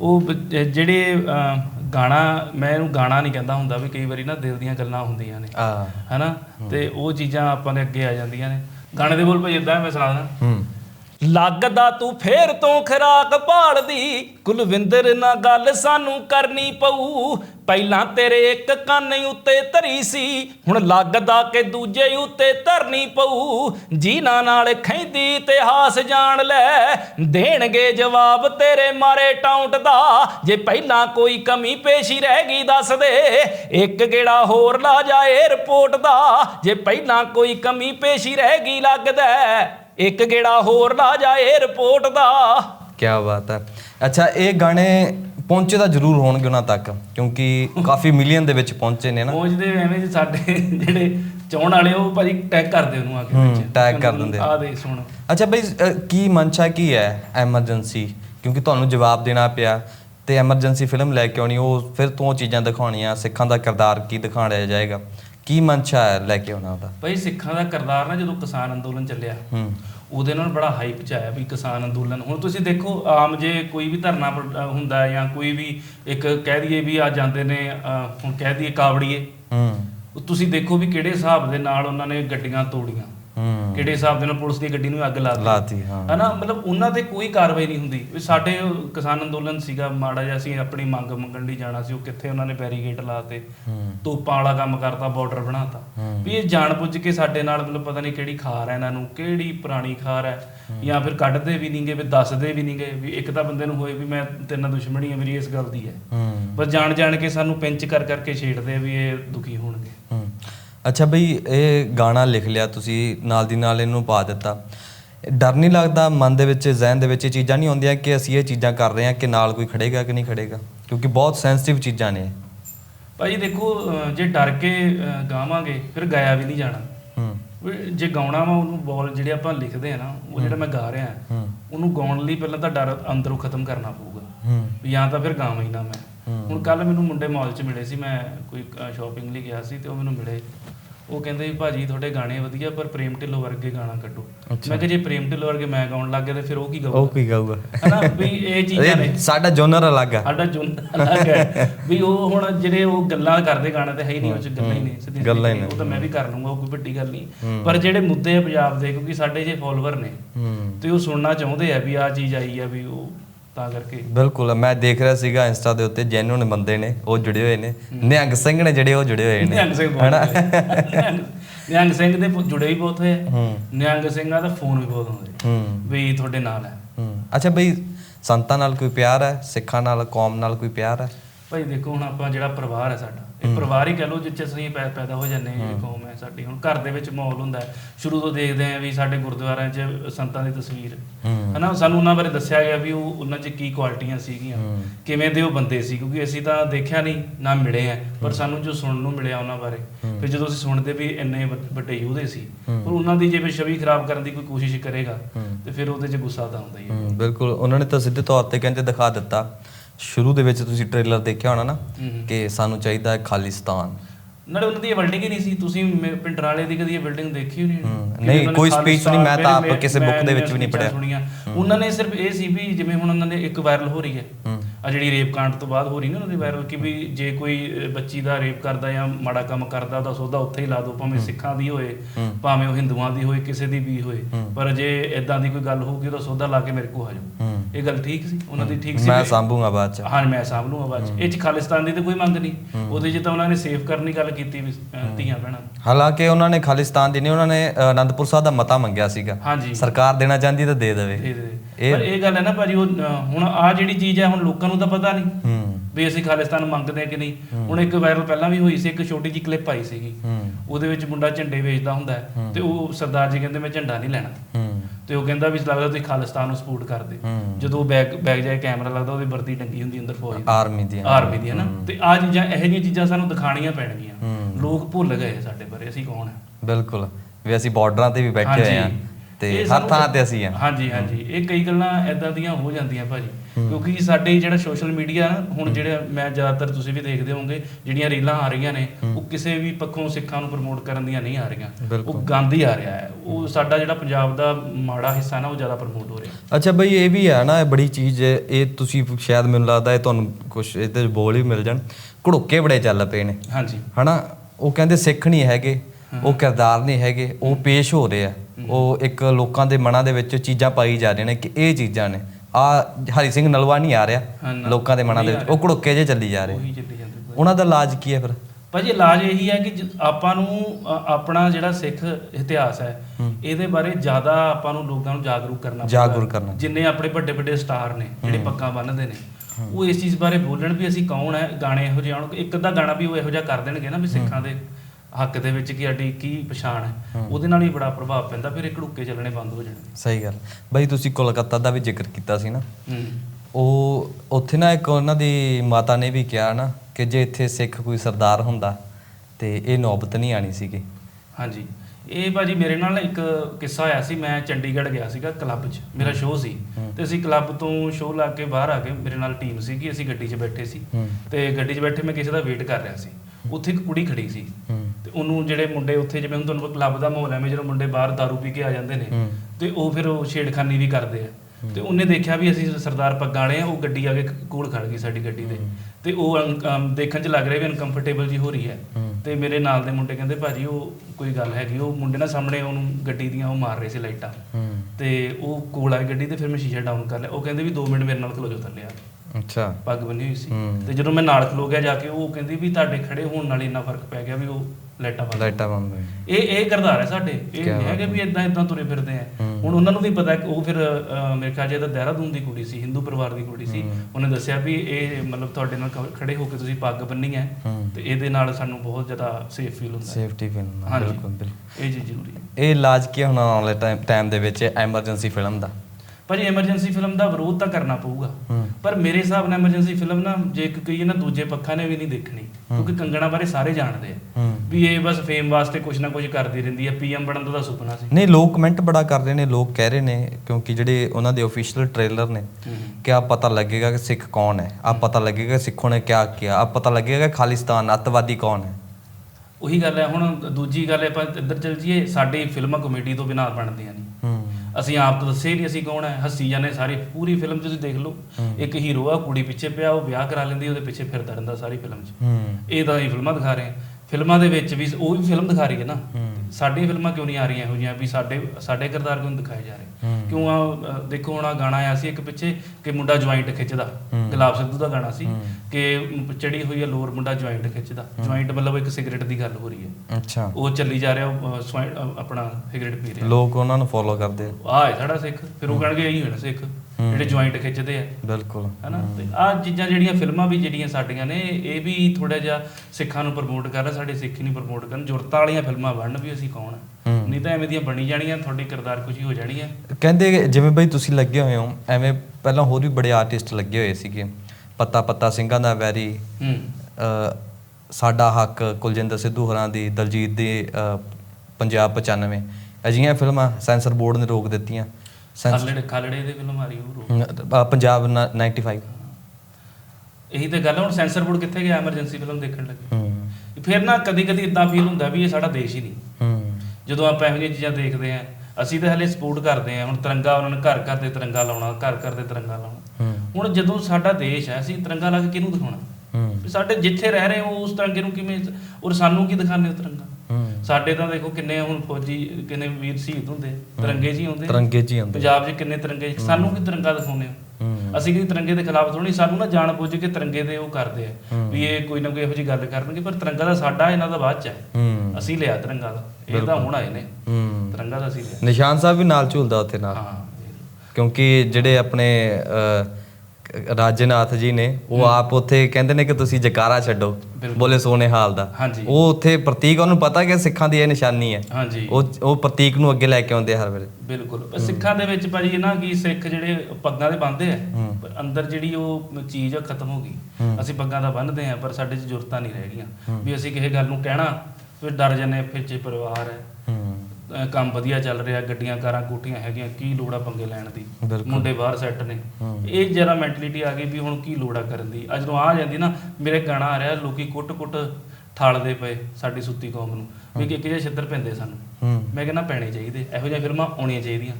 ਉਹ ਬ- ਜਿਹੜੇ ਅਹ, ਗਾਣਾ ਮੈਂ ਇਹਨੂੰ ਗਾਣਾ ਨਹੀਂ ਕਹਿੰਦਾ ਹੁੰਦਾ ਵੀ ਕਈ ਵਾਰੀ ਨਾ ਦਿਲ ਦੀਆਂ ਗੱਲਾਂ ਹੁੰਦੀਆਂ ਨੇ। ਆ। ਹੈਨਾ? ਤੇ ਉਹ ਚੀਜ਼ਾਂ ਆਪਾਂ ਦੇ ਅੱਗੇ ਆ ਜਾਂਦੀਆਂ ਨੇ। ਗਾਣੇ ਦੇ ਬੋਲ ਭਾਜੀ ਇਦਾਂ ਮੈਂ ਸੁਣਾ ਦਿੰਦਾ। ਹੂੰ। ਲੱਗਦਾ ਤੂੰ ਫੇਰ ਤੋਂ ਖਰਾਕ ਭਾਲਦੀ। ਕੁਲਵਿੰਦਰ ਨਾਲ ਗੱਲ ਸਾਨੂੰ ਕਰਨੀ ਪਊ। ਪਹਿਲਾਂ ਤੇਰੇ ਇੱਕ ਕੰਨ ਉੱਤੇ ਧਰੀ ਸੀ। ਹੁਣ ਲੱਗਦਾ ਕਿ ਦੂਜੇ ਉੱਤੇ ਧਰਨੀ ਪਊ। ਜੀਨਾ ਨਾਲ ਖੈਂਦੀ ਇਤਿਹਾਸ ਜਾਣ ਲੈ। ਦੇਣਗੇ ਜਵਾਬ ਤੇਰੇ ਮਾਰੇ ਟਾਉਂਟ ਦਾ। ਜੇ ਪਹਿਲਾਂ ਕੋਈ ਕਮੀ ਪੇਸ਼ੀ ਰਹਿ ਗਈ ਦੱਸ ਦੇ। ਇੱਕ ਗੇੜਾ ਹੋਰ ਲਾ ਜਾ ਰਿਪੋਰਟ ਦਾ। ਜੇ ਪਹਿਲਾਂ ਕੋਈ ਕਮੀ ਪੇਸ਼ੀ ਰਹਿ ਗਈ ਲੱਗਦਾ। ਇੱਕ ਗੇੜਾ ਹੋਰ ਲਾ ਜਾਏ ਰਿਪੋਰਟ ਦਾ। ਕੀ ਬਾਤ ਹੈ। ਅੱਛਾ ਇਹ ਗਾਣੇ ਪਹੁੰਚੇ ਤਾਂ ਜ਼ਰੂਰ ਹੋਣਗੇ ਉਹਨਾਂ ਤੱਕ ਕਿਉਂਕਿ ਕਾਫੀ ਮਿਲੀਅਨ ਦੇ ਵਿੱਚ ਪਹੁੰਚੇ ਨੇ ਨਾ। ਪਹੁੰਚਦੇ ਐਵੇਂ ਜੀ ਸਾਡੇ ਜਿਹੜੇ ਚਾਹਣ ਵਾਲੇ ਉਹ ਭਾਜੀ ਟੈਗ ਕਰਦੇ ਉਹਨੂੰ ਆ ਕੇ ਵਿੱਚ। tag ਕਰ ਦਿੰਦੇ ਆ। ਦੇ ਸੁਣ। ਅੱਛਾ ਬਈ ਕੀ ਮਨਸ਼ਾ ਕੀ ਹੈ ਐਮਰਜੈਂਸੀ ਕਿਉਂਕਿ ਤੁਹਾਨੂੰ ਜਵਾਬ ਦੇਣਾ ਪਿਆ ਤੇ ਐਮਰਜੈਂਸੀ ਫਿਲਮ ਲੈ ਕੇ ਆਉਣੀ ਉਹ ਫਿਰ ਤੋਂ ਚੀਜ਼ਾਂ ਦਿਖਾਉਣੀਆਂ ਸਿੱਖਾਂ ਦਾ ਕਿਰਦਾਰ ਕੀ ਦਿਖਾਉਣਾ ਜਾਏਗਾ। ਕੀ ਮਨਸ਼ਾ ਹੈ ਲੈ ਕੇ ਆਉਣਾ ਉਹਦਾ? ਭਾਈ ਸਿੱਖਾਂ ਦਾ ਕਰਦਾਰ ਨਾ ਜਦੋਂ ਕਿਸਾਨ ਅੰਦੋਲਨ ਚੱਲਿਆ ਹੂੰ। ਉਹਦੇ ਨਾਲ ਬੜਾ ਹਾਈਪ ਚ ਆਇਆ ਵੀ ਕਿਸਾਨ ਅੰਦੋਲਨ। ਹੁਣ ਤੁਸੀਂ ਦੇਖੋ ਆਮ ਜੇ ਕੋਈ ਵੀ ਧਰਨਾ ਪ੍ਰ- ਅ, ਹੁੰਦਾ ਹੈ ਜਾਂ ਕੋਈ ਵੀ ਇੱਕ ਕਹਿ ਦਈਏ ਵੀ ਆ ਜਾਂਦੇ ਨੇ ਅ, ਹੁਣ ਕਹਿ ਦਈਏ ਕਾਵੜੀਏ। ਹੂੰ। ਉਹ ਤੁਸੀਂ ਦੇਖੋ ਵੀ ਕਿਹੜੇ ਹਿਸਾਬ ਦੇ ਨਾਲ ਉਹਨਾਂ ਨੇ ਗੱਡੀਆਂ ਤੋੜੀਆਂ। ਕਿਹੜੇ ਹਿਸਾਬ ਦੇ ਨਾਲ ਪੁਲਿਸ ਦੀ ਗੱਡੀ ਨੂੰ ਅੱਗ ਲਾ ਦਿੱਤੀ ਲਾਤੀ ਹਾਂ। ਹਨਾ? ਮਤਲਬ ਉਹਨਾਂ ਤੇ ਕੋਈ ਕਾਰਵਾਈ ਨਹੀਂ ਹੁੰਦੀ। ਵੀ ਸਾਡੇ ਉਹ ਕਿਸਾਨ ਅੰਦੋਲਨ ਸੀਗਾ ਮਾੜਾ ਜਿਹਾ ਅਸੀਂ ਆਪਣੀ ਮੰਗ ਮੰਗਣ ਲਈ ਜਾਣਾ ਸੀ ਉਹ ਕਿੱਥੇ ਉਹਨਾਂ ਨੇ ਬੈਰੀਗੇਟ ਲਾਤੇ। ਤੋਪਾਂ ਵਾਲਾ ਕੰਮ ਕਰਤਾ ਬਾਰਡਰ ਬਣਾਤਾ। ਵੀ ਇਹ ਜਾਣ ਬੁੱਝ ਕੇ ਸਾਡੇ ਨਾਲ ਮਤਲਬ ਪਤਾ ਨਹੀਂ ਕਿਹੜੀ ਖਾਰ ਹੈ ਇਹਨਾਂ ਨੂੰ ਕਿਹੜੀ ਪੁਰਾਣੀ ਖਾਰ ਹੈ ਜਾਂ ਫਿਰ ਕੱਢਦੇ ਵੀ ਨਹੀਂਗੇ ਵੀ ਦੱਸਦੇ ਵੀ ਨਹੀਂਗੇ ਵੀ ਇੱਕ ਤਾਂ ਬੰਦੇ ਨੂੰ ਹੋਏ ਵੀ ਮੈਂ ਤੇਰੇ ਨਾਲ ਦੁਸ਼ਮਣੀ ਹੈ ਮੇਰੀ ਇਸ ਗੱਲ ਦੀ ਹੈ। ਬਸ ਜਾਣ ਜਾਣ ਕੇ ਸਾਨੂੰ ਪਿੰਚ ਕਰ ਕਰਕੇ ਛੇੜਦੇ ਵੀ ਇਹ ਦੁਖੀ ਹੋਣਗੇ। ਅੱਛਾ ਬਈ ਇਹ ਗਾਣਾ ਲਿਖ ਲਿਆ ਤੁਸੀਂ ਨਾਲ ਦੀ ਨਾਲ ਇਹਨੂੰ ਪਾ ਦਿੱਤਾ। ਡਰ ਨਹੀਂ ਲੱਗਦਾ ਮਨ ਦੇ ਵਿੱਚ ਜ਼ਿਹਨ ਦੇ ਵਿੱਚ ਇਹ ਚੀਜ਼ਾਂ ਨਹੀਂ ਆਉਂਦੀਆਂ ਕਿ ਅਸੀਂ ਇਹ ਚੀਜ਼ਾਂ ਕਰ ਰਹੇ ਹਾਂ ਕਿ ਨਾਲ ਕੋਈ ਖੜੇਗਾ ਕਿ ਨਹੀਂ ਖੜੇਗਾ? ਕਿਉਂਕਿ ਬਹੁਤ ਸੈਂਸਿਟਿਵ ਚੀਜ਼ਾਂ ਨੇ ਭਾਈ ਦੇਖੋ ਅਹ ਜੇ ਡਰ ਕੇ ਅਹ ਗਾਵਾਂਗੇ ਫਿਰ ਗਾਇਆ ਵੀ ਨਹੀਂ ਜਾਣਾ। ਹੂੰ। ਵੀ ਜੇ ਗਾਉਣਾ ਵਾ ਉਹਨੂੰ ਬੋਲ ਜਿਹੜੇ ਆਪਾਂ ਲਿਖਦੇ ਆ ਨਾ ਉਹ ਜਿਹੜਾ ਮੈਂ ਗਾ ਰਿਹਾ ਹੂੰ। ਉਹਨੂੰ ਗਾਉਣ ਲਈ ਪਹਿਲਾਂ ਤਾਂ ਡਰ ਅੰਦਰੋਂ ਖਤਮ ਕਰਨਾ ਪਊਗਾ। ਹੂੰ। ਵੀ ਜਾਂ ਤਾਂ ਫਿਰ ਗਾਵਾਂ ਹੀ ਨਾ ਮੈਂ। ਹੁਣ ਕੱਲ ਮੈਨੂੰ ਮੁੰਡੇ ਮਾਲ 'ਚ ਮਿਲੇ ਸੀ ਮੈਂ ਕੋਈ ਸ਼ਾਪਿੰਗ ਲਈ ਗਿਆ ਸੀ ਤੇ ਉਹ ਮੈਨੂੰ ਮਿਲੇ। ਉਹ ਕਹਿੰਦੇ ਵੀ ਭਾਜੀ ਤੁਹਾਡੇ ਗਾਣੇ ਵਧੀਆ ਪਰ ਪ੍ਰੇਮ ਢਿੱਲੋਂ ਵਰਗੇ ਗਾਣਾ ਕੱਢੋ। ਮੈਂ ਕਿਹਾ ਜੇ ਪ੍ਰੇਮ ਢਿੱਲੋਂ ਵਰਗੇ ਮੈਂ ਗਾਉਣ ਲੱਗ ਗਿਆ ਤੇ ਫਿਰ ਉਹ ਕੀ ਉਹ ਗਾਊਗਾ? ਕੀ ਗਾਊਗਾ? ਹਨਾ ਵੀ ਇਹ ਚੀਜ਼ਾਂ ਨੇ। ਸਾਡਾ ਜੋਨਰ ਅਲੱਗ ਆ। ਸਾਡਾ ਜੁਨ ਅਲੱਗ ਹੈ ਵੀ ਉਹ ਹੁਣ ਜਿਹੜੇ ਉਹ ਗੱਲਾਂ ਕਰਦੇ ਗਾਣੇ ਤੇ ਹੈ ਹੀ ਨਹੀਂ ਉਹ ਚ ਗੱਲਾਂ ਹੀ ਨੇ ਸਿੱਧੀ ਗੱਲਾਂ ਹੀ। ਨੇ। ਉਹ ਤਾਂ ਮੈਂ ਵੀ ਕਰ ਲੂੰਗਾ ਉਹ ਕੋਈ ਵੱਡੀ ਗੱਲ ਨਹੀਂ। ਪਰ ਜਿਹੜੇ ਮੁੱਦੇ ਆ ਪੰਜਾਬ ਦੇ ਕਿਉਂਕਿ ਸਾਡੇ ਜੇ ਫੋਲੋਅਰ ਨੇ ਤੇ ਉਹ ਸੁਣਨਾ ਚਾਹੁੰਦੇ ਆ ਵੀ ਆ ਚੀਜ਼ ਆਈ ਆ ਵੀ ਉਹ ਤਾਂ ਕਰਕੇ। ਬਿਲਕੁਲ ਮੈਂ ਦੇਖ ਰਿਹਾ ਸੀਗਾ ਇੰਸਟਾ ਦੇ ਉੱਤੇ ਜੈਨੂਨ ਬੰਦੇ ਨੇ ਉਹ ਜੁੜੇ ਹੋਏ ਨੇ। ਨਿਹੰਗ ਸਿੰਘ ਨੇ ਜਿਹੜੇ ਉਹ ਜੁੜੇ ਹੋਏ ਨੇ। ਨਿਹੰਗ ਸਿੰਘ ਹਨਾ? ਨਿਹੰਗ- ਸਿੰਘ ਦੇ ਜੁੜੇ ਵੀ ਬਹੁਤ ਹੋਏ ਨਿਹੰਗ ਸਿੰਘਾਂ ਦਾ ਫੋਨ ਵੀ ਬਹੁਤ ਆਉਂਦੇ ਹੂੰ ਵੀ ਤੁਹਾਡੇ ਨਾਲ ਹੈ। ਹੂੰ। ਅੱਛਾ ਬਈ ਸੰਤਾਂ ਨਾਲ ਕੋਈ ਪਿਆਰ ਹੈ? ਸਿੱਖਾਂ ਨਾਲ ਕੌਮ ਨਾਲ ਕੋਈ ਪਿਆਰ ਹੈ? ਭਾਈ ਦੇਖੋ ਹੁਣ ਆਪਾਂ ਜਿਹੜਾ ਪਰਿਵਾਰ ਹੈ ਸਾਡਾ ਇਹ ਪਰਿਵਾਰ ਹੀ ਕਹ ਲਓ ਜਿੱਥੇ ਅਸੀਂ ਪੈ- ਪੈਦਾ ਹੋ ਜਾਂਦੇ ਹਾਂ ਜਿਹੜੀ ਕੌਮ ਹੈ ਸਾਡੀ ਹੁਣ ਘਰ ਦੇ ਵਿੱਚ ਮਾਹੌਲ ਹੁੰਦਾ ਹੈ। ਸ਼ੁਰੂ ਤੋਂ ਦੇਖਦੇ ਆਂ ਵੀ ਸਾਡੇ ਗੁਰਦੁਆਰਿਆਂ 'ਚ ਸੰਤਾਂ ਦੀ ਤਸਵੀਰ। ਹਨਾ ਸਾਨੂੰ ਉਹਨਾਂ ਬਾਰੇ ਦੱਸਿਆ ਗਿਆ ਵੀ ਉਹ ਉਹਨਾਂ 'ਚ ਕੀ ਕੁਆਲਿਟੀਆਂ ਸੀਗੀਆਂ। ਕਿਵੇਂ ਦੇ ਉਹ ਬੰਦੇ ਸੀ ਕਿਉਂਕਿ ਅਸੀਂ ਤਾਂ ਦੇਖਿਆ ਨਹੀਂ ਨਾ ਮਿਲੇ ਆ ਪਰ ਸਾਨੂੰ ਜੋ ਸੁਣਨ ਨੂੰ ਮਿਲਿਆ ਉਹਨਾਂ ਬਾਰੇ। ਫਿਰ ਜਦੋਂ ਅਸੀਂ ਸੁਣਦੇ ਵੀ ਇੰਨੇ ਵੱਡ- ਯੋਧੇ ਸੀ। ਪਰ ਉਹਨਾਂ ਦੀ ਜਿਵੇਂ ਛਵੀ ਖਰਾਬ ਕਰਨ ਦੀ ਕੋਈ ਕੋਸ਼ਿਸ਼ ਕਰੇਗਾ। ਤੇ ਫਿਰ ਉਹਦੇ 'ਚ ਗੁੱਸਾ ਤਾਂ ਆਉਂਦਾ ਹੀ ਹੈ। ਹੂੰ ਬਿਲਕੁਲ ਉਹਨਾਂ ਨੇ ਤਾਂ ਸਿੱਧੇ ਤੌਰ ਤੇ ਕਹਿੰਦੇ ਦਿਖਾ ਦਿੱਤਾ। ਸ਼ੁਰੂ ਦੇ ਵਿੱਚ ਤੁਸੀਂ ਟ੍ਰੇਲਰ ਦੇਖਿਆ ਹੋਣਾ ਨਾ। ਕਿ ਸਾਨੂੰ ਚਾਹੀਦਾ ਹੈ ਖਾਲਿਸਤਾਨ। ਨਾਲੇ ਉਹਨਾਂ ਦੀ ਇਹ ਬਿਲਡਿੰਗ ਹੀ ਨਹੀਂ ਸੀ ਤੁਸੀਂ ਪਿੰਡਰਾਲੇ ਦੀ ਕਦੀ ਇਹ ਬਿਲਡਿੰਗ ਦੇਖੀ ਹੋਣੀ? ਨਹੀਂ, ਕੋਈ speech ਨਹੀਂ, ਮੈਂ ਤਾਂ ਆਪ ਕਿਸੇ book ਦੇ ਵਿੱਚ ਵੀ ਨਹੀਂ। ਸੁਣੀਆਂ। ਉਹਨਾਂ ਨੇ ਸਿਰਫ ਇਹ ਸੀ ਵੀ ਜਿਵੇਂ ਹੁਣ ਉਹਨਾਂ ਨੇ ਇੱਕ ਵਾਇਰਲ ਹੋ ਰਹੀ ਹੈ। ਆ ਜਿਹੜੀ ਰੇਪ ਕਾਂਡ ਤੋਂ ਬਾਅਦ ਹੋ ਰਹੀ ਨਾ ਉਹਨਾਂ ਦੀ ਵਾਇਰਲ ਕਿ ਵੀ ਜੇ ਕੋਈ ਬੱਚੀ ਦਾ ਰੇਪ ਕਰਦਾ ਜਾਂ ਮਾੜਾ ਕੰਮ ਕਰਦਾ ਤਾਂ ਸੋਦਾ ਉੱਥੇ ਹੀ ਲਾ ਦਿਓ ਭਾਵੇਂ ਸਿੱਖਾਂ ਦੀ ਹੋਏ। ਭਾਵੇਂ ਉਹ ਹਿੰਦੂਆਂ ਦੀ ਹੋਏ ਕਿਸੇ ਦੀ ਵੀ ਹੋਏ। ਪਰ ਜੇ ਇਦਾਂ ਦੀ ਕੋਈ ਗੱਲ ਹੋਊਗੀ ਤਾਂ ਸੋਦਾ ਲਾ ਕੇ ਮੇਰੇ ਕੋਲ ਆ ਜਾਓ। ਇਹ ਗੱਲ ਠੀਕ ਸੀ ਉਹਨਾਂ ਦੀ ਠੀਕ ਸੀ ਮੈਂ ਸੰਭੂਗਾ ਬਾਅਦ ਚ। ਹਾਂ ਮੈਂ ਸਾਂਭ ਲੂੰਗਾ ਬਾਅਦ ਚ। ਇਹ ਚ ਖਾਲਿਸਤਾਨ ਦੀ ਤਾਂ ਕੋਈ ਮੰਗ ਨਹੀਂ। ਉਹਦੇ ਚ ਤਾਂ ਉਹਨਾਂ ਨੇ ਸੇਫ ਕਰਨ ਦੀ ਗੱਲ ਕੀਤੀ ਵੀ ਧੀਆਂ ਭੈਣਾਂ ਹਾਲਾਂਕਿ ਉਹਨਾਂ ਨੇ ਖਾਲਿਸਤਾਨ ਦੀ ਨਹੀਂ ਉਹਨਾਂ ਨੇ ਅਨੰਦਪੁਰ ਸਾਹਿਬ ਦਾ ਮਤਾ ਮੰਗਿਆ ਸੀਗਾ। ਸਰਕਾਰ ਦੇਣਾ ਚਾਹੁੰਦੀ ਤਾਂ ਦੇ ਦੇਵੇ। ਪਰ ਇਹ ਗੱਲ ਹੈ ਨਾ ਭਾਜੀ ਉਹ ਹੁਣ ਆ ਜਿਹੜੀ ਚੀਜ਼ ਹੈ ਹੁਣ ਲੋਕਾਂ ਨੂੰ ਤਾਂ ਪਤਾ ਨਹੀਂ ਵੀ ਅਸੀਂ ਖਾਲਿਸਤਾਨ ਮੰਗਦੇ ਹਾਂ ਕਿ ਨਹੀਂ। ਹੁਣ ਇੱਕ ਵਾਇਰਲ ਪਹਿਲਾਂ ਵੀ ਹੋਈ ਸੀ ਇੱਕ ਛੋਟੀ ਜਿਹੀ ਕਲਿੱਪ ਆਈ ਸੀਗੀ। ਉਹਦੇ ਵਿੱਚ ਮੁੰਡਾ ਝੰਡੇ ਵੇਚਦਾ ਹੁੰਦਾ ਤੇ ਉਹ ਸਰਦਾਰ ਜੀ ਕਹਿੰਦੇ ਮੈਂ ਝੰਡਾ ਨਹੀਂ ਲੈਣਾ। ਤੇ ਉਹ ਕਹਿੰਦਾ ਵੀ ਲੱਗਦਾ ਤੁਸੀਂ ਖਾਲਿਸਤਾਨ ਨੂੰ ਸਪੋਰਟ ਕਰਦੇ। ਜਦੋਂ ਬੈਕ ਬੈਕ ਜਾਏ ਕੈਮਰਾ ਲੱਗਦਾ ਉਹਦੀ ਵਰਦੀ ਟੰਗੀ ਹੁੰਦੀ ਅੰਦਰ ਫੌਜ ਦੀ। ਆਰਮੀ ਦੀਆਂ। ਆਰਮੀ ਦੀ ਹੈ। ਨਾ ਤੇ ਆ ਚੀਜ਼ਾਂ ਇਹੋ ਜਿਹੀਆਂ ਚੀਜ਼ਾਂ ਸਾਨੂੰ ਦਿਖਾਣੀਆਂ ਪੈਣਗੀਆਂ। ਲੋਕ ਭੁੱਲ ਗਏ ਸਾਡੇ ਬਾਰੇ। ਅਸੀਂ ਕੌਣ ਹੈ ਬਿਲਕੁਲ। ਵੀ ਅਸੀਂ ਬਾਰਡਰਾਂ ਤੇ ਵੀ ਬੈਠੇ ਹੋਏ ਆ। ਤੇ ਇਹ ਹਰ ਸਾਨੂੰ- ਥਾਂ ਤੇ ਅਸੀਂ ਆ। ਹਾਂਜੀ ਹਾਂਜੀ। ਇਹ ਕਈ ਗੱਲਾਂ ਐਦਾਂ ਦੀਆਂ ਹੋ ਜਾਂਦੀਆਂ ਭਾਜੀ। ਕਿਉਂਕਿ ਸਾਡੇ ਜਿਹੜਾ ਸੋਸ਼ਲ ਮੀਡੀਆ ਹੁਣ ਜਿਹੜੇ ਮੈਂ ਜ਼ਿਆਦਾਤਰ ਤੁਸੀਂ ਵੀ ਦੇਖਦੇ ਹੋਵੋਗੇ ਜਿਹੜੀਆਂ ਰੀਲਾਂ ਆ ਰਹੀਆਂ ਨੇ ਉਹ ਕਿਸੇ ਵੀ ਪੱਖੋਂ ਸਿੱਖਾਂ ਨੂੰ ਪ੍ਰਮੋਟ ਕਰਨ ਦੀਆਂ ਨਹੀਂ ਆ ਰਹੀਆਂ। ਬਿਲਕੁਲ। ਉਹ ਗੰਦ ਹੀ ਆ ਰਿਹਾ ਹੈ। ਉਹ ਸਾਡਾ ਜਿਹੜਾ ਪੰਜਾਬ ਦਾ ਮਾੜਾ ਹਿੱਸਾ ਨਾ ਉਹ ਜ਼ਿਆਦਾ ਪ੍ਰਮੋਟ ਹੋ ਰਿਹਾ। ਅੱਛਾ ਬਈ ਇਹ ਵੀ ਹੈ ਨਾ ਇਹ ਬੜੀ ਚੀਜ਼ ਹੈ, ਇਹ ਤੁਸੀਂ ਸ਼ਾਇਦ ਮੈਨੂੰ ਲੱਗਦਾ ਇਹ ਤੁਹਾਨੂੰ ਕੁਝ ਇਹਦੇ 'ਚ ਬੋਲ ਵੀ ਮਿਲ ਜਾਣ। ਘੜੋਕੇ ਬੜੇ ਚੱਲ ਪਏ ਨੇ। ਹਾਂਜੀ। ਹਨਾ? ਉਹ ਕਹਿੰਦੇ ਸਿੱਖ ਨਹੀਂ ਹੈਗੇ ਉਹ ਕਿਰਦਾਰ ਨਹੀਂ ਹੈਗੇ ਉਹ ਪੇਸ਼ ਹੋ ਰਹੇ ਆ। ਉਹ ਇੱਕ ਲੋਕਾਂ ਦੇ ਮਨਾਂ ਦੇ ਵਿੱਚ ਚੀਜ਼ਾਂ ਪਾਈ ਜਾ ਰਹੀਆਂ ਨੇ ਕਿ ਇਹ ਚੀਜ਼ਾਂ ਨੇ। ਆ ਹਰੀ ਸਿੰਘ ਨਲਵਾ ਨਹੀਂ ਆ ਰਿਹਾ। ਲੋਕਾਂ ਦੇ ਮਨਾਂ ਦੇ ਵਿੱਚ। ਉਹ ਘੜੋਕੇ ਜੇ ਚੱਲੀ ਜਾ ਰਹੇ। ਉਹਨਾਂ ਦਾ ਇਲਾਜ ਕੀ ਹੈ ਫਿਰ? ਭਾਜੀ ਇਲਾਜ ਇਹੀ ਹੈ ਕਿ ਆਪਾਂ ਨੂੰ ਆਪਣਾ ਜਿਹੜਾ ਸਿੱਖ ਇਤਿਹਾਸ ਹੈ ਇਹਦੇ ਬਾਰੇ ਜ਼ਿਆਦਾ ਆਪਾਂ ਨੂੰ ਲੋਕਾਂ ਨੂੰ ਜਾਗਰੂਕ ਕਰਨਾ। ਜਾਗਰੂਕ ਕਰਨਾ। ਜਿੰਨੇ ਆਪਣੇ ਵੱਡੇ ਵੱਡੇ ਸਟਾਰ ਨੇ ਜਿਹੜੇ ਪੱਗਾਂ ਬੰਨ੍ਹਦੇ ਨੇ ਉਹ ਇਸ ਚੀਜ਼ ਬਾਰੇ ਬੋਲਣ ਵੀ ਅਸੀਂ ਕੌਣ ਹੈ ਗਾਣੇ ਇਹੋ ਜਿਹੇ ਆਉਣ ਇੱਕ ਅੱਧਾ ਗਾਣਾ ਵੀ ਉਹ ਇਹੋ ਜਿਹਾ ਕਰ ਦੇਣਗੇ ਨਾ ਵੀ ਸਿੱਖਾਂ ਦੇ ਹੱਕ ਦੇ ਵਿੱਚ ਕੀ ਸਾਡੀ ਕੀ ਪਛਾਣ ਹੈ ਉਹਦੇ ਨਾਲ ਹੀ ਬੜਾ ਪ੍ਰਭਾਵ ਪੈਂਦਾ ਫਿਰ ਇਹ ਘੜੂਕੇ ਚੱਲਣੇ ਬੰਦ ਹੋ ਜਾਣਗੇ। ਸਹੀ ਗੱਲ। ਬਈ ਤੁਸੀਂ ਕੋਲਕਾਤਾ ਦਾ ਵੀ ਜ਼ਿਕਰ ਕੀਤਾ ਸੀ ਨਾ। ਉਹ ਉੱਥੇ ਨਾ ਇੱਕ ਉਹਨਾਂ ਦੀ ਮਾਤਾ ਨੇ ਵੀ ਕਿਹਾ ਨਾ ਕਿ ਜੇ ਇੱਥੇ ਸਿੱਖ ਕੋਈ ਸਰਦਾਰ ਹੁੰਦਾ ਤੇ ਇਹ ਨੌਬਤ ਨਹੀਂ ਆਣੀ ਸੀਗੀ। ਹਾਂਜੀ। ਇਹ ਭਾਜੀ ਮੇਰੇ ਨਾਲ ਇੱਕ ਕਿੱਸਾ ਹੋਇਆ ਸੀ ਮੈਂ ਚੰਡੀਗੜ੍ਹ ਗਿਆ ਸੀਗਾ ਕਲੱਬ 'ਚ ਮੇਰਾ ਸ਼ੋਅ ਸੀ। ਤੇ ਅਸੀਂ ਕਲੱਬ ਤੋਂ ਸ਼ੋਅ ਲਾ ਕੇ ਬਾਹਰ ਆ ਗਏ ਮੇਰੇ ਨਾਲ ਟੀਮ ਸੀਗੀ ਅਸੀਂ ਗੱਡੀ 'ਚ ਬੈਠੇ ਸੀ। ਤੇ ਗੱਡੀ 'ਚ ਬੈਠੇ ਮੈਂ ਕਿਸੇ ਦਾ ਵੇਟ ਕਰ ਰਿਹਾ ਸੀ। ਉੱਥੇ ਇੱਕ ਕੁੜੀ ਖੜੀ ਸੀ। ਤੇ ਉਹਨੂੰ ਜਿਹੜੇ ਮੁੰਡੇ ਉੱਥੇ ਜਿਵੇਂ ਹੁਣ ਤੁਹਾਨੂੰ ਕਲੱਬ ਦਾ ਮਾਹੌਲ ਐਵੇਂ ਜਦੋਂ ਮੁੰਡੇ ਬਾਹਰ ਦਾਰੂ ਪੀ ਕੇ ਆ ਜਾਂਦੇ ਨੇ ਤੇ ਉਹ ਫਿਰ ਉਹ ਛੇੜਖਾਨੀ ਵੀ ਕਰਦੇ ਆ। ਤੇ ਉਹਨੇ ਦੇਖਿਆ ਵੀ ਅਸੀਂ ਸਰਦਾਰ ਪੱਗਾਂ ਵਾਲੇ ਆ ਉਹ ਗੱਡੀ ਆ ਕੇ ਕੋਲ ਖੜ ਗਈ ਸਾਡੀ ਗੱਡੀ ਦੇ ਤੇ ਉਹ ਦੇਖਣ 'ਚ ਲੱਗ ਰਿਹਾ ਵੀ ਅਨਕੰਫਰਟੇਬਲ ਜੀ ਹੋ ਰਹੀ ਹੈ। ਤੇ ਮੇਰੇ ਨਾਲ ਦੇ ਮੁੰਡੇ ਕਹਿੰਦੇ ਭਾਜੀ ਉਹ ਕੋਈ ਗੱਲ ਹੈਗੀ ਉਹ ਮੁੰਡੇ ਨਾਲ ਸਾਹਮਣੇ ਉਹਨੂੰ ਗੱਡੀ ਦੀਆਂ ਉਹ ਮਾਰ ਰਹੇ ਸੀ ਲਾਈਟਾਂ। ਤੇ ਉਹ ਕੋਲ ਆਈ ਗੱਡੀ ਤੇ ਫਿਰ ਮੈਂ ਸ਼ੀਸ਼ਾ ਡਾਊਨ ਕਰ ਲਿਆ। ਉਹ ਕਹਿੰਦੇ ਵੀ 2 ਮਿੰਟ ਮੇਰੇ ਨਾਲ ਖਲੋ ਜਾਓ ਥੱਲੇ ਆ ਅੱਛਾ। ਪੱਗ ਬੰਨੀ ਹੋਈ ਸੀ। ਤੇ ਜਦੋਂ ਮੈਂ ਨਾਲ ਖਲੋ ਗਿਆ ਜਾ ਕੇ ਉਹ ਕਹਿੰਦੀ ਵੀ ਤੁਹਾਡੇ ਖੜੇ ਹੋਣ ਨਾਲ ਇੰਨਾ ਫ਼ਰਕ ਪੈ ਗਿਆ ਵੀ ਉਹ ਲਾਈਟਾਂ ਬੰਦ ਲਾਈਟਾਂ ਬੰਦ ਇਹ ਇਹ ਕਰਦਾਰ ਹੈ ਸਾਡੇ। ਇਹ ਹੈਗੇ ਵੀ ਇਦਾਂ ਇਦਾਂ ਤੁਰੇ ਫਿਰਦੇ ਆ। ਹੁਣ ਉਹਨਾਂ ਨੂੰ ਵੀ ਪਤਾ ਕਿ ਉਹ ਫਿਰ ਮੇਰੇ ਖਿਆਲ ਇਹ ਤਾਂ ਦੇਹਰਾਦੂਨ ਦੀ ਕੁੜੀ ਸੀ ਹਿੰਦੂ ਪਰਿਵਾਰ ਦੀ ਕੁੜੀ ਸੀ। ਉਹਨੇ ਦੱਸਿਆ ਵੀ ਇਹ ਮਤਲਬ ਤੁਹਾਡੇ ਨਾਲ ਖੜੇ ਹੋ ਕੇ ਤੁਸੀਂ ਪੱਗ ਬੰਨੀ ਹੈ। ਤੇ ਇਹਦੇ ਨਾਲ ਸਾਨੂੰ ਬਹੁਤ ਜ਼ਿਆਦਾ ਸੇਫ ਫੀਲ ਹੁੰਦਾ। ਸੇਫਟੀ ਫਿਲ ਹਾਂਜੀ। ਬਿਲਕੁਲ ਬਿਲਕੁਲ। ਇਹ ਚੀਜ਼ ਜ਼ਰੂਰੀ ਹੈ। ਇਹ ਇਲਾਜ ਕੀ ਹੋਣਾ ਆਉਣ ਵਾਲੇ ਟਾਈਮ ਦੇ ਵਿੱਚ? ਐਮਰਜੈਂਸੀ ਫਿਲਮ ਦਾ। ਭਾਜੀ ਐਮਰਜੈਂਸੀ ਫਿਲਮ ਦਾ ਵਿਰੋਧ ਤਾਂ ਕਰਨਾ ਪਊਗਾ। ਪਰ ਮੇਰੇ ਹਿਸਾਬ ਨਾਲ ਐਮਰਜੈਂਸੀ ਫਿਲਮ ਨਾ ਜੇ ਇੱਕ ਕਹੀਏ ਨਾ ਦੂਜੇ ਪੱਖਾਂ ਨੇ ਵੀ ਨਹੀਂ ਦੇਖਣੀ ਕਿਉਂਕਿ ਕੰਗਣਾ ਬਾਰੇ ਸਾਰੇ ਜਾਣਦੇ ਆ। ਵੀ ਇਹ ਬਸ ਫੇਮ ਵਾਸਤੇ ਕੁਝ ਨਾ ਕੁਝ ਕਰਦੀ ਰਹਿੰਦੀ ਹੈ ਪੀਐਮ ਬਣਨ ਦਾ ਤਾਂ ਸੁਪਨਾ ਸੀ। ਨਹੀਂ ਲੋਕ ਕਮੈਂਟ ਬੜਾ ਕਰ ਰਹੇ ਨੇ ਲੋਕ ਕਹਿ ਰਹੇ ਨੇ ਕਿਉਂਕਿ ਜਿਹੜੇ ਉਹਨਾਂ ਦੇ ਅਫੀਸ਼ੀਅਲ ਟ੍ਰੇਲਰ ਨੇ ਕਿ ਆ ਪਤਾ ਲੱਗੇਗਾ ਕਿ ਸਿੱਖ ਕੌਣ ਹੈ ਆ ਪਤਾ ਲੱਗੇਗਾ ਸਿੱਖੋਂ ਨੇ ਕਿਆ ਕੀਤਾ ਆ ਪਤਾ ਲੱਗੇਗਾ ਖਾਲਿਸਤਾਨ ਅੱਤਵਾਦੀ ਕੌਣ ਹੈ। ਉਹੀ ਗੱਲ ਹੈ ਹੁਣ ਦੂਜੀ ਗੱਲ ਹੈ ਆਪਾਂ ਇੱਧਰ ਚੱਲ ਜੀਏ ਸਾਡੀ ਫਿਲਮਾਂ ਕਮੇਡੀ ਤੋਂ ਬਿਨਾਂ ਬਣਦੀਆਂ ਨਹੀਂ। ਅਸੀਂ ਆਪ ਤਾਂ ਦੱਸੇ ਨਹੀਂ ਅਸੀਂ ਕੌਣ ਹੈ। ਹੱਸੀ ਜਾਂਦੇ ਸਾਰੀ। ਪੂਰੀ ਫਿਲਮ 'ਚ ਤੁਸੀਂ ਦੇਖ ਲਓ। ਇੱਕ ਹੀਰੋ ਆ ਕੁੜੀ ਪਿੱਛੇ ਪਿਆ ਉਹ ਵਿਆਹ ਕਰਾ ਲੈਂਦੀ ਉਹਦੇ ਪਿੱਛੇ ਫਿਰਦਾ ਰਹਿੰਦਾ ਸਾਰੀ ਫਿਲਮ 'ਚ। ਇਹ ਤਾਂ ਹੀ ਫਿਲਮਾਂ ਦਿਖਾ ਰਹੇ ਆ ਫਿਲਮਾਂ ਦੇ ਵਿੱਚ ਵੀ ਉਹ ਵੀ ਫਿਲਮ ਦਿਖਾ ਰਹੀ ਹੈ ਨਾ। ਸਾਡੀਆਂ ਫਿਲਮਾਂ ਕਿਉਂ ਨਹੀਂ ਆ ਰਹੀਆਂ ਇਹੋ ਜਿਹੀਆਂ? ਵੀ ਸਾਡੇ ਸਾਡੇ ਕਿਰਦਾਰ ਕਿਉਂ ਦਿਖਾਏ ਜਾ ਰਹੇ? ਕਿਉਂ ਆ ਦੇਖੋ ਹੁਣ ਆਹ ਗਾਣਾ ਆਇਆ ਸੀ ਇੱਕ ਪਿੱਛੇ ਕਿ ਮੁੰਡਾ ਜੁਆਇੰਟ ਖਿੱਚਦਾ। ਗੁਲਾਬ ਸਿੱਧੂ ਦਾ ਗਾਣਾ ਸੀ। ਕਿ ਚੜੀ ਹੋਈ ਹੈ ਲੋਰ ਮੁੰਡਾ ਜੁਆਇੰਟ ਖਿੱਚਦਾ। ਜੁਆਇੰਟ ਮਤਲਬ ਇੱਕ ਸਿਗਰਟ ਦੀ ਗੱਲ ਹੋ ਰਹੀ ਹੈ। ਅੱਛਾ। ਉਹ ਚੱਲੀ ਜਾ ਰਿਹਾ ਆਪਣਾ ਸਿਗਰਟ ਪੀ ਰਿਹਾ। ਲੋਕ ਉਹਨਾਂ ਨੂੰ ਫੋਲੋ ਕਰਦੇ ਆ। ਆਹ ਸਾਡਾ ਸਿੱਖ। ਫਿਰ ਉਹ ਕਹਿਣਗੇ ਇਹੀ ਹੋਣਾ ਸਿੱਖ। ਜਿਹੜੇ ਜੁਆਇੰਟ ਖਿੱਚਦੇ ਆ। ਬਿਲਕੁਲ। ਹਨਾ? ਤੇ ਆਹ ਚੀਜ਼ਾਂ ਜਿਹੜੀਆਂ ਫਿਲਮਾਂ ਵੀ ਜਿਹੜੀਆਂ ਸਾਡੀਆਂ ਨੇ ਇਹ ਵੀ ਥੋੜਾ ਜਿਹਾ ਸਿੱਖਾਂ ਨੂੰ ਪ੍ਰਮੋਟ ਕਰ ਰਿਹਾ ਸਾਡੇ ਸਿੱਖ ਨਹੀਂ ਪ੍ਰਮੋਟ ਕਰਨ। ਜੁਰਤਾਂ ਵਾਲੀਆਂ ਫਿਲਮਾਂ ਬਣਨ ਵੀ ਅਸੀਂ ਕੌਣ ਆ? ਨਹੀਂ ਤਾਂ ਐਵੇਂ ਦੀਆਂ ਬਣੀ ਜਾਣੀਆਂ ਤੁਹਾਡੀ ਕਿਰਦਾਰ ਕੁਝ ਹੀ ਹੋ ਜਾਣੀ ਹੈ ਕਹਿੰਦੇ ਜਿਵੇਂ ਬਈ ਤੁਸੀਂ ਲੱਗੇ ਹੋਏ ਹੋ ਐਵੇਂ ਪਹਿਲਾਂ ਹੋਰ ਵੀ ਬੜੇ ਆਰਟਿਸਟ ਲੱਗੇ ਹੋਏ ਸੀਗੇ। ਪੱਤਾ ਪੱਤਾ ਸਿੰਘਾਂ ਦਾ ਵੈਰੀ ਹੂੰ। ਅ, ਸਾਡਾ ਹੱਕ ਕੁਲਜਿੰਦਰ ਸਿੱਧੂ ਹੋਰਾਂ ਦੀ ਦਲਜੀਤ ਦੀ ਪੰਜਾਬ 95 ਅਜਿਹੀਆਂ ਫਿਲਮਾਂ ਸੈਂਸਰ ਬੋਰਡ ਨੇ ਰੋਕ ਦਿੱਤੀਆਂ। ਖਾਲੜੇ ਖਾਲੜੇ ਦੇ ਫਿਲਮ ਆ ਰਹੀ ਉਹ ਪੰਜਾਬ ਨ- 95 ਇਹੀ ਤੇ ਗੱਲ ਹੁਣ ਸੈਂਸਰ ਬੋਰਡ ਕਿੱਥੇ ਗਿਆ ਐਮਰਜੈਂਸੀ ਫਿਲਮ ਦੇਖਣ ਲੱਗੇ। ਫਿਰ ਨਾ ਕਦੀ ਕਦੀ ਇਦਾਂ ਫੀਲ ਹੁੰਦਾ ਵੀ ਇਹ ਸਾਡਾ ਦੇਸ਼ ਹੀ ਨਹੀਂ। ਜਦੋਂ ਆਪਾਂ ਇਹੋ ਜਿਹੀਆਂ ਚੀਜ਼ਾਂ ਦੇਖਦੇ ਆਂ ਅਸੀਂ ਤਾਂ ਹਲੇ ਸਪੋਰਟ ਕਰਦੇ ਆਂ ਹੁਣ ਤਿਰੰਗਾ ਉਹਨਾਂ ਨੇ ਘਰ ਘਰ ਤੇ ਤਿਰੰਗਾ ਲਾਉਣਾ ਘਰ ਘਰ ਤੇ ਤਿਰੰਗਾ ਲਾਉਣਾ। ਹੁਣ ਜਦੋਂ ਸਾਡਾ ਦੇਸ਼ ਹੈ ਅਸੀਂ ਤਿਰੰਗਾ ਲਾ ਕੇ ਕਿਹਨੂੰ ਦਿਖਾਉਣਾ? ਵੀ ਸਾਡੇ ਜਿੱਥੇ ਰਹਿ ਰਹੇ ਹੋ ਉਸ ਤਿਰੰਗੇ ਨੂੰ ਕਿਵੇਂ ਔਰ ਸਾਨੂੰ ਕੀ ਦਿਖਾਣੇ ਤਿਰੰਗਾ? ਸਾਡੇ ਤਾਂ ਦੇਖੋ ਕਿੰਨੇ ਹੁਣ ਫੌਜੀ ਕਿੰਨੇ ਵੀਰ ਸ਼ਹੀਦ ਹੁੰਦੇ ਤਿਰੰਗੇ ਹੀ ਹੁੰਦੇ। ਤਿਰੰਗੇ ਜੀ ਹੁੰਦੇ। ਪੰਜਾਬ 'ਚ ਕਿੰਨੇ ਤਿਰੰਗੇ ਸਾਨੂੰ ਕੀ ਤਿਰੰਗਾ ਹੂੰ? ਅਸੀਂ ਕਿਸੇ ਤਿਰੰਗੇ ਦੇ ਖਿਲਾਫ ਥੋੜੀ ਸਾਨੂੰ ਨਾ ਜਾਣ ਬੁੱਝ ਕੇ ਤਿਰੰਗੇ ਦੇ ਉਹ ਕਰਦੇ ਆ। ਵੀ ਇਹ ਕੋਈ ਨਾ ਕੋਈ ਇਹੋ ਜਿਹੀ ਗੱਲ ਕਰਨਗੇ ਪਰ ਤਿਰੰਗਾ ਦਾ ਸਾਡਾ ਇਹਨਾਂ ਦਾ ਬਾਅਦ ਚ ਹੂੰ। ਅਸੀਂ ਲਿਆ ਤਿਰੰਗਾ ਦਾ। ਇਹ ਤਾਂ ਹੁਣ ਆਏ ਨੇ। ਹੂੰ। ਤਿਰੰਗਾ ਦਾ ਅਸੀਂ ਲਿਆ। ਨਿਸ਼ਾਨ ਸਾਹਿਬ ਵੀ ਨਾਲ ਝੂਲਦਾ ਉੱਥੇ ਨਾਲ? ਹਾਂ ਕਿਉਂਕਿ ਜਿਹੜੇ ਆਪਣੇ ਰਾਜਨਾਥ ਜੀ ਨੇ ਉਹ ਆਪ ਉੱਥੇ ਕਹਿੰਦੇ ਨੇ ਕਿ ਤੁਸੀਂ ਜਕਾਰਾ ਛੱਡੋ। ਬੋਲੇ ਸੋਨੇ ਹਾਲ ਦਾ। ਉਹ ਉੱਥੇ ਪ੍ਰਤੀਕ ਉਹਨੂੰ ਪਤਾ ਕਿ ਸਿੱਖਾਂ ਦੀ ਇਹ ਨਿਸ਼ਾਨੀ ਹੈ। ਉਹ ਉਹ ਪ੍ਰਤੀਕ ਨੂੰ ਅੱਗੇ ਲੈ ਕੇ ਆਉਂਦੇ ਹਰ ਵੇਲੇ। ਬਿਲਕੁਲ। ਸਿੱਖਾਂ ਦੇ ਵਿੱਚ ਭਾਜੀ ਇਹ ਨਾ ਕਿ ਸਿੱਖ ਜਿਹੜੇ ਪੱਗਾਂ ਦੇ ਬੰਨਦੇ ਆ। ਪਰ ਅੰਦਰ ਜਿਹੜੀ ਉਹ ਚੀਜ਼ ਆ ਖਤਮ ਹੋ ਗਈ। ਅਸੀਂ ਪੱਗਾਂ ਦਾ ਬੰਨਦੇ ਆ ਪਰ ਸਾਡੇ 'ਚ ਜ਼ਰੂਰਤਾਂ ਨਹੀਂ ਰਹਿ ਗਈਆਂ। ਵੀ ਅਸੀਂ ਕਿਸੇ ਗੱਲ ਨੂੰ ਕਹਿਣਾ ਫਿਰ ਡਰ ਜਾਂਦੇ ਫਿਰ ਜੇ ਪਰਿਵਾਰ ਹੈ। ਹੂੰ। ਅਹ ਕੰਮ ਵਧੀਆ ਚੱਲ ਰਿਹਾ ਗੱਡੀਆਂ ਕਾਰਾਂ ਕੋਠੀਆਂ ਹੈਗੀਆਂ ਕੀ ਲੋੜ ਆ ਪੰਗੇ ਲੈਣ ਦੀ? ਬਿਲਕੁਲ। ਮੁੰਡੇ ਬਾਹਰ ਸੈੱਟ ਨੇ। ਹੂੰ। ਇਹ ਜਰਾ ਮੈਂਟੈਲਿਟੀ ਆ ਗਈ ਵੀ ਹੁਣ ਕੀ ਲੋੜ ਆ ਕਰਨ ਦੀ। ਅੱਜ ਜਦੋਂ ਆ ਜਾਂਦੀ ਨਾ ਮੇਰੇ ਗਾਣਾ ਆ ਰਿਹਾ ਲੋਕੀ ਕੁੱਟ-ਕੁੱਟ ਠਾਲਦੇ ਪਏ ਸਾਡੀ ਸੁੱਤੀ ਕੌਮ ਨੂੰ। ਵੀ ਕਿ ਕਿਹੜੇ ਛਿੱਤਰ ਪੈਂਦੇ ਸਾਨੂੰ। ਮੈਂ ਕਹਿੰਦਾ ਪੈਣੇ ਚਾਹੀਦੇ ਇਹੋ ਜਿਹੀਆਂ ਫਿਲਮਾਂ ਆਉਣੀਆਂ ਚਾਹੀਦੀਆਂ।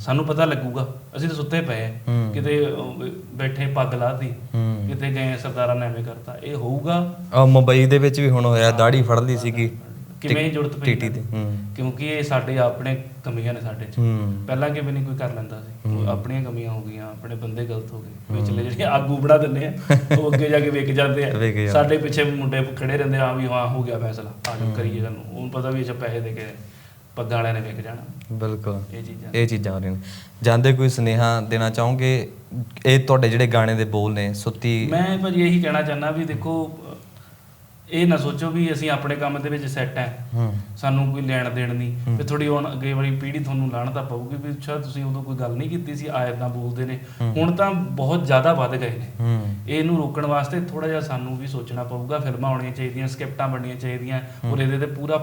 ਸਾਨੂੰ ਪਤਾ ਲੱਗੂਗਾ ਅਸੀਂ ਤਾਂ ਸੁੱਤੇ ਪਏ। ਕਿਤੇ ਬੈਠੇ ਪੱਗ ਲਾਤੀ ਕਿਤੇ ਗਏ ਸਰਦਾਰਾਂ ਨੇ ਐਵੇਂ ਕਰਤਾ ਇਹ ਹੋਊਗਾ। ਆ ਮੁੰਬਈ ਦੇ ਵਿੱਚ ਵੀ ਹੁਣ ਹੋਇਆ ਦਾੜੀ ਫੜ ਲਈ ਸੀਗੀ। ਕਿਵੇਂ ਜੁੜਤ ਪਈ ਟੀਟੀ ਤੇ ਹੂੰ। ਕਿਉਂਕਿ ਇਹ ਸਾਡੇ ਆਪਣੇ ਕਮੀਆਂ ਨੇ ਸਾਡੇ 'ਚ। ਪਹਿਲਾਂ ਕਿਵੇਂ ਨਹੀਂ ਕੋਈ ਕਰ ਲੈਂਦਾ ਸੀ? ਆਪਣੀਆਂ ਕਮੀਆਂ ਹੋ ਗਈਆਂ ਆਪਣੇ ਬੰਦੇ ਗਲਤ ਹੋ ਗਏ। ਵਿਚਲੇ ਜਿਹੜੇ ਆਗੂ ਬਣਾ ਦਿੰਦੇ ਆ ਉਹ ਅੱਗੇ ਜਾ ਕੇ ਵਿਕ ਜਾਂਦੇ। ਆ। ਸਾਡੇ ਪਿੱਛੇ ਮੁੰਡੇ ਖੜੇ ਰਹਿੰਦੇ ਆ ਵੀ ਹਾਂ ਹੋ ਗਿਆ ਫੈਸਲਾ ਆ ਜਾਓ ਕਰੀਏ ਸਾਨੂੰ। ਉਹਨੂੰ ਪਤਾ ਵੀ 'ਚ ਪੈਸੇ ਦੇ ਕੇ ਪੱਗਾਂ ਵਾਲਿਆਂ ਨੇ ਵਿਕ ਜਾਣਾ। ਬਿਲਕੁਲ। ਇਹ ਚੀਜ਼ਾਂ। ਇਹ ਚੀਜ਼ਾਂ ਹੋ ਰਹੀਆਂ ਨੇ। ਜਾਂਦੇ ਕੋਈ ਸੁਨੇਹਾ ਦੇਣਾ ਚਾਹੋਗੇ? ਇਹ ਤੁਹਾਡੇ ਜਿਹੜੇ ਗਾਣੇ ਦੇ ਬੋਲ ਨੇ ਸੁੱਤੀ ਮੈਂ ਭਾਜੀ ਇਹੀ ਕਹਿਣਾ ਚਾਹੁੰਦਾ ਵੀ ਦੇਖੋ ਇਹ ਨਾ ਸੋਚੋ ਵੀ ਅਸੀਂ ਆਪਣੇ ਕੰਮ ਦੇ ਵਿੱਚ ਸੈੱਟ ਹੈ ਹੂੰ। ਸਾਨੂੰ ਕੋਈ ਲੈਣ ਦੇਣ ਨਹੀਂ ਤੇ ਥੋੜੀ ਹੁਣ ਅੱਗੇ ਵਾਲੀ ਪੀੜ੍ਹੀ ਤੁਹਾਨੂੰ ਲਾਣ ਤਾਂ ਪਊਗੀ ਵੀ ਅੱਛਾ ਤੁਸੀਂ ਉਦੋਂ ਕੋਈ ਗੱਲ ਨਹੀਂ ਕੀਤੀ ਸੀ ਆਇ ਇਦਾਂ ਬੋਲਦੇ ਨੇ। ਹੁਣ ਤਾਂ ਬਹੁਤ ਜ਼ਿਆਦਾ ਵੱਧ ਗਏ ਨੇ। ਇਹਨੂੰ ਰੋਕਣ ਵਾਸਤੇ ਥੋੜਾ ਜਿਹਾ ਸਾਨੂੰ ਵੀ ਸੋਚਣਾ ਪਊਗਾ ਫਿਲਮਾਂ ਆਉਣੀਆਂ ਚਾਹੀਦੀਆਂ ਸਕ੍ਰਿਪਟਾਂ ਬਣਨੀਆਂ ਚਾਹੀਦੀਆਂ। ਔਰ ਇਹਦੇ ਤੇ ਪੂਰਾ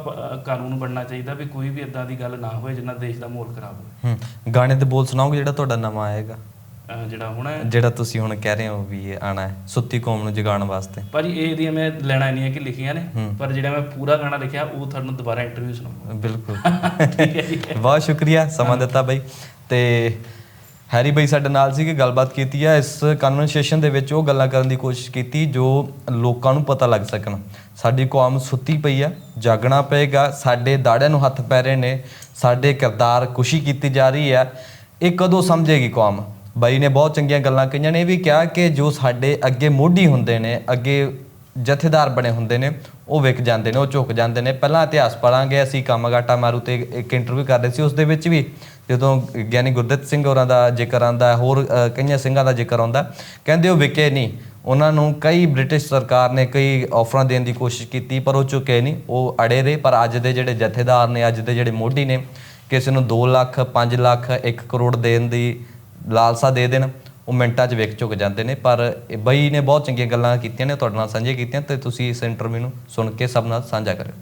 ਕਾਨੂੰਨ ਬਣਨਾ ਚਾਹੀਦਾ ਵੀ ਕੋਈ ਵੀ ਇਦਾਂ ਦੀ ਗੱਲ ਨਾ ਹੋਵੇ ਜਿੰਨਾ ਦੇਸ਼ ਦਾ ਮਾਹੌਲ ਖਰਾਬ ਹੋਵੇ। ਗਾਣੇ ਦੇ ਬੋਲ ਸੁਣਾਓਗੇ ਜਿਹੜਾ ਤੁਹਾਡਾ ਨਵਾਂ ਆਏਗਾ? ਜਿਹੜਾ ਹੁਣ ਹੈ। ਜਿਹੜਾ ਤੁਸੀਂ ਹੁਣ ਕਹਿ ਰਹੇ ਹੋ ਵੀ ਇਹ ਆਣਾ ਹੈ ਸੁੱਤੀ ਕੌਮ ਨੂੰ ਜਗਾਉਣ ਵਾਸਤੇ। ਭਾਜੀ ਇਹ ਦੀਆਂ ਮੈਂ ਲੈਣਾ ਨਹੀਂ ਹੈ ਕਿ ਲਿਖੀਆਂ ਨੇ। ਪਰ ਜਿਹੜਾ ਮੈਂ ਪੂਰਾ ਗਾਣਾ ਲਿਖਿਆ ਉਹ ਤੁਹਾਨੂੰ ਦੁਬਾਰਾ ਇੰਟਰਵਿਊ ਸੁਣਾਉਂਗਾ। ਬਿਲਕੁਲ। ਬਹੁਤ ਸ਼ੁਕਰੀਆ ਸਮਾਂ ਦਿੱਤਾ ਬਾਈ। ਤੇ ਹੈਰੀ ਬਾਈ ਸਾਡੇ ਨਾਲ ਸੀ ਕਿ ਗੱਲਬਾਤ ਕੀਤੀ ਹੈ ਇਸ ਕਨਵਰਸੇਸ਼ਨ ਦੇ ਵਿੱਚ ਉਹ ਗੱਲਾਂ ਕਰਨ ਦੀ ਕੋਸ਼ਿਸ਼ ਕੀਤੀ ਜੋ ਲੋਕਾਂ ਨੂੰ ਪਤਾ ਲੱਗ ਸਕਣ। ਸਾਡੀ ਕੌਮ ਸੁੱਤੀ ਪਈ ਆ ਜਾਗਣਾ ਪਏਗਾ ਸਾਡੇ ਦਾੜਿਆਂ ਨੂੰ ਹੱਥ ਪੈ ਰਹੇ ਨੇ ਸਾਡੇ ਕਿਰਦਾਰ ਕੁਸ਼ੀ ਕੀਤੀ ਜਾ ਰਹੀ ਹੈ ਇਹ ਕਦੋਂ ਸਮਝੇਗੀ ਕੌਮ? ਬਾਈ ਨੇ ਬਹੁਤ ਚੰਗੀਆਂ ਗੱਲਾਂ ਕਹੀਆਂ ਨੇ, ਇਹ ਵੀ ਕਿਹਾ ਕਿ ਜੋ ਸਾਡੇ ਅੱਗੇ ਮੋਢੀ ਹੁੰਦੇ ਨੇ, ਅੱਗੇ ਜਥੇਦਾਰ ਬਣੇ ਹੁੰਦੇ ਨੇ, ਉਹ ਵਿਕ ਜਾਂਦੇ ਨੇ, ਉਹ ਝੁਕ ਜਾਂਦੇ ਨੇ। ਪਹਿਲਾਂ ਇਤਿਹਾਸ ਪੜਾਂਗੇ ਅਸੀਂ ਕਾਮਾਗਾਟਾ ਮਾਰੂ ਤੇ ਇੱਕ ਇੰਟਰਵਿਊ ਕਰਦੇ ਸੀ, ਉਸ ਦੇ ਵਿੱਚ ਵੀ ਜਦੋਂ ਗਿਆਨੀ ਗੁਰਦਿੱਤ ਸਿੰਘ ਹੋਰਾਂ ਦਾ ਜ਼ਿਕਰ ਆਉਂਦਾ, ਹੋਰ ਕਈਆਂ ਸਿੰਘਾਂ ਦਾ ਜ਼ਿਕਰ ਆਉਂਦਾ, ਕਹਿੰਦੇ ਉਹ ਵਿਕੇ ਨਹੀਂ। ਉਹਨਾਂ ਨੂੰ ਕਈ ਬ੍ਰਿਟਿਸ਼ ਸਰਕਾਰ ਨੇ ਕਈ ਆਫਰਾਂ ਦੇਣ ਦੀ ਕੋਸ਼ਿਸ਼ ਕੀਤੀ, ਪਰ ਉਹ ਝੁਕੇ ਨਹੀਂ, ਉਹ ਅੜੇ ਰਹੇ। ਪਰ ਅੱਜ ਦੇ ਜਿਹੜੇ ਜਥੇਦਾਰ ਨੇ, ਅੱਜ ਦੇ ਜਿਹੜੇ ਮੋਢੀ ਨੇ, ਕਿਸੇ ਨੂੰ 2 ਲੱਖ 5 ਲੱਖ 1 ਕਰੋੜ ਦੇਣ ਦੀ ਲਾਲਸਾ ਦੇ ਦੇਣ, ਉਹ ਮਿੰਟਾਂ 'ਚ ਵਿਕ ਝੁਕ ਜਾਂਦੇ ਨੇ। ਪਰ ਬਈ ਨੇ ਬਹੁਤ ਚੰਗੀਆਂ ਗੱਲਾਂ ਕੀਤੀਆਂ ਨੇ ਤੁਹਾਡੇ ਨਾਲ ਸਾਂਝੀਆਂ ਕੀਤੀਆਂ ਤੇ ਤੁਸੀਂ ਇਸ ਇੰਟਰਵਿਊ ਨੂੰ ਸੁਣ ਕੇ ਸਭ ਨਾਲ ਸਾਂਝਾ ਕਰਿਓ।